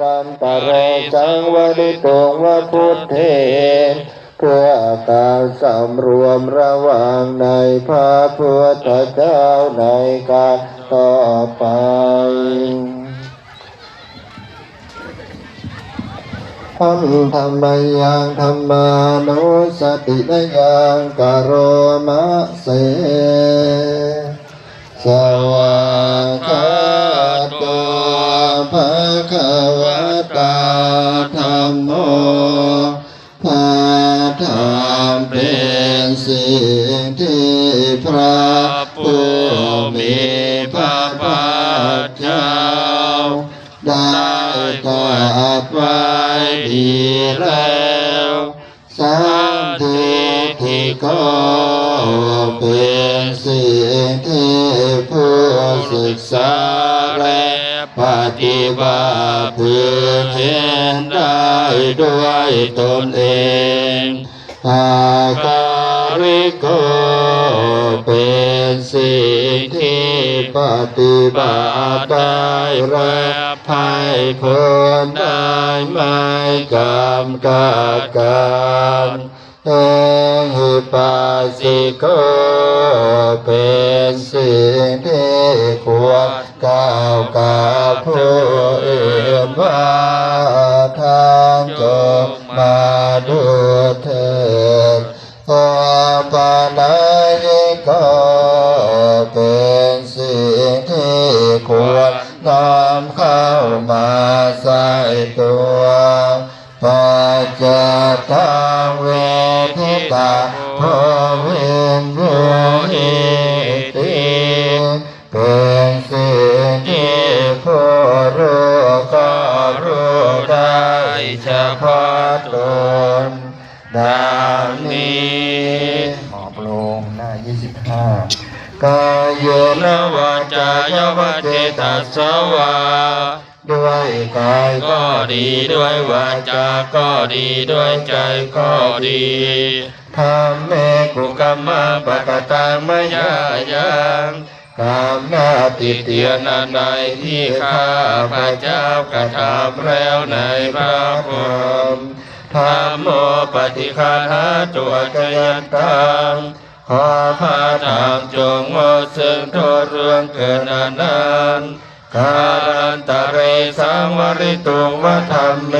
รันตโรสังวริตงวพุทเทเพื่อการสำรวมระว่างในพระพุทธเจ้าในการต่อไปธรรมธรรมยังธรรมานุสตินยังกโรมะเสสวากขา ภะคะวะตาธรรมโมพระธรรมเป็นสิ่งที่พระผู้มีพระภาคเจ้าได้ตรัสไว้ดีแล้วสัมทิฏฐิก็เป็นสิ่งที่ผู้ศึกษา ฏิบัติเพื่อเห็นได้ด้วยตนเองอาการิโกเป็นสิ่งที่ปฏิบัติได้และให้ผลได้ไม่กำกับการเอหิปัสสิโกเป็นสิ่งที่ควรก้าวกับ เข้ามาใส่ตัวปัจจตังเวทิตาโพวินโยหิติเป็นสิ่งที่ผู้รู้ก็รู้ได้เฉพาะตนดังนี้หมอบลงหน้ายี่สิบห้ายเยนวาจายวัจเจตัสสวา ด้วยกายก็ดีด้วยวาจาก็ดีด้วยใจก็ดีทำเมกุกรรมะปะกตังมยายังกรรมหน้าติเตียนอันใดที่ข้าพระเจ้ากระทำแล้วในพระพรหมธรรมโมปฏิคาหาตัวกยันตังขอพระธรรมจงงดซึ่งโทษเรื่องเกิดนานนาน การันตะเรสังวริตุงวธรรมเม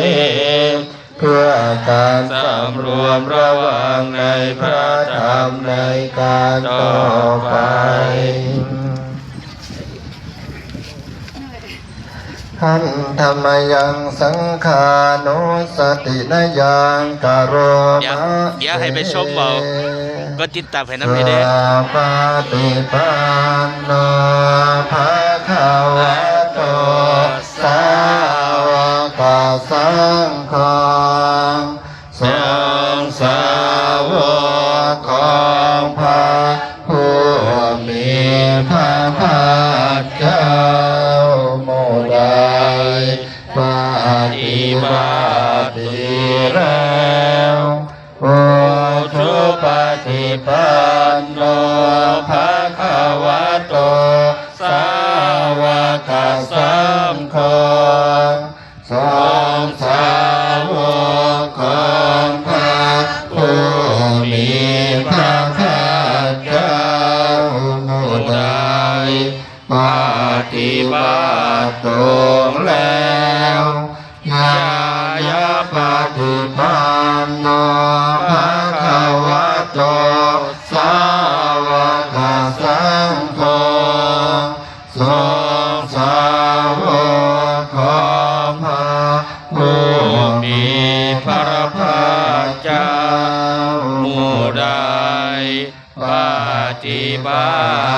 เพื่อการสำรวมระหว่างในพระธรรมในการต่อไปหันธรรมยังสังขานุสตินยังกโรเดี๋ยวมะเดี๋ยวให้ไปชมเบาก็ติดตามให้น้ำสุให้ได้ปฏิปันโนภะคะว โมไดปฏิบัติดีแล้วโอทุปฏิปันโนภะคะวะโต สาวกสังโฆสงสา บัติตรงแล้วยายาปฏิปันโนภะคะวะโตสาวกสังฆสงฆ์สาวกของพระผู้มีพระภาคเจ้าหมู่ใดป ฏิบั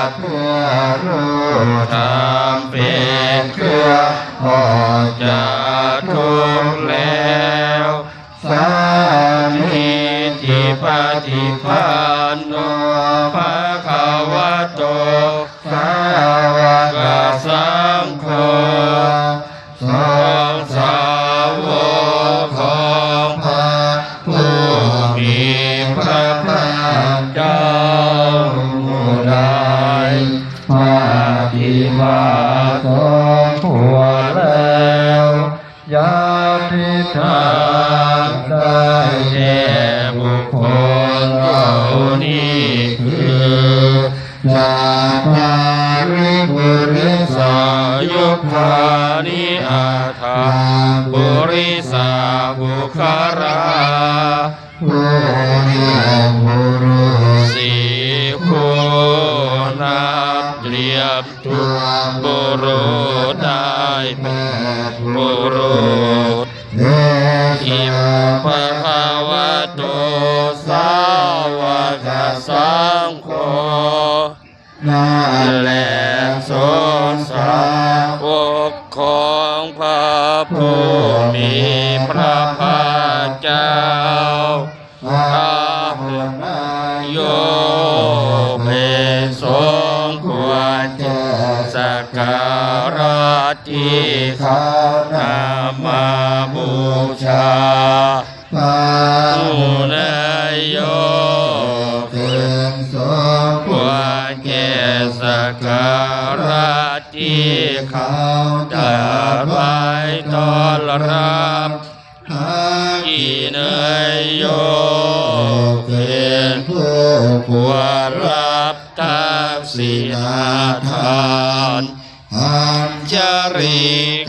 ติเพื่อรู้ธรรมเป็นเครื่องออกจากทุกข์แล้วสามีทิปฏิปันโนภา ปฏิบัติสมควแล้วยาธิษฐานได้แก่บุคคลเหล่านี้คือชาตาริบุริสายุคานิอาถาบุริสาบุคาราบุริบุรุษสีผู้นับเรี ยบตัวบุรุษได้เป็นบุรุษอิมปะภาวะโตสาวกสังโฆนาแหละสงสาวกของพระผู้มี ขานำมาบูชาผู้นายโยเป็นสงควรแก่สักการะที่เขาจะไว้ต้อนรับอีเนยโยเป็นผู้ควรรับทักษิณทาน จริ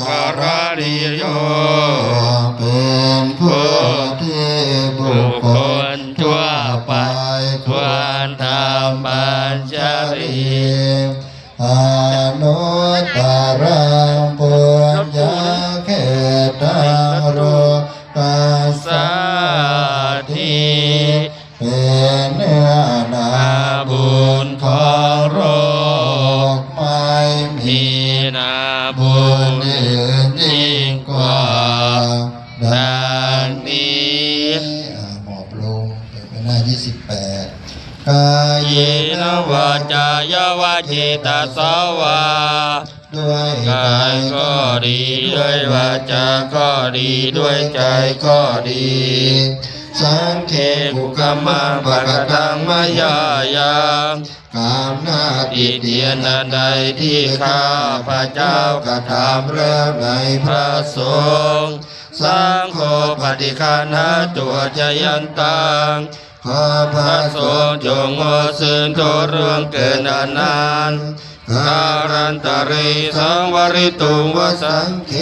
กรณิโยเป็นผู้ที่บุคคลทั่วไปควรทำบัญจริอนุตตรั นาบุญอื่นยิ่งกว่าดังนี้หมอบลงเปิดไปหน้า28กายนวาจายวาจิตาสวาด้วยกายก็ดีด้วยวาจาก็ดีด้วยใจก็ดี สังเคกุกรรมังปะกตังมายายังามนาติเตียนอันใดที่ข้าพระเจ้ากระทำแล้วในพระสงฆ์สังโฆปฏิคานาตัวจยันตังขอพระสงฆ์จงงดซึ่งโทษเรื่องเกินอานานการันตริสังวริตุงวสังเค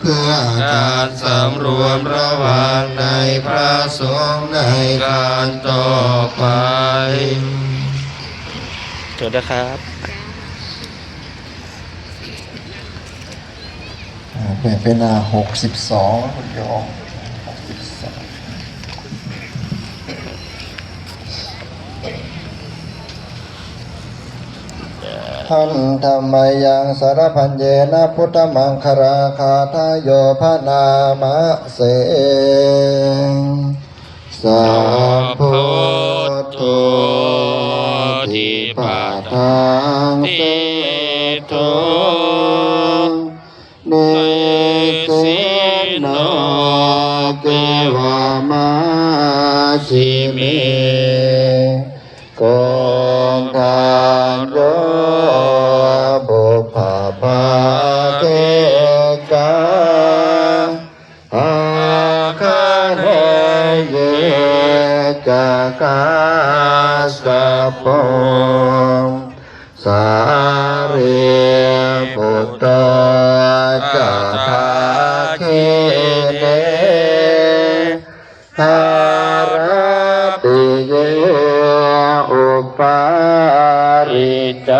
เพื่อการสำรวมระว่างในพระสงฆ์ในการต่อไป จดนะครับเปลี่ยนเป็นาหกสิบสองคุณโยมหกสิบสองท่านธรรมยังสารพันเยนะพุทธมังคราคาทายโยพนามะเสงสัพพุทโธ ทิปะทังเสโตเนสิโนเกวามาสิเม จะทาคิเนหารตเยอุปาริจ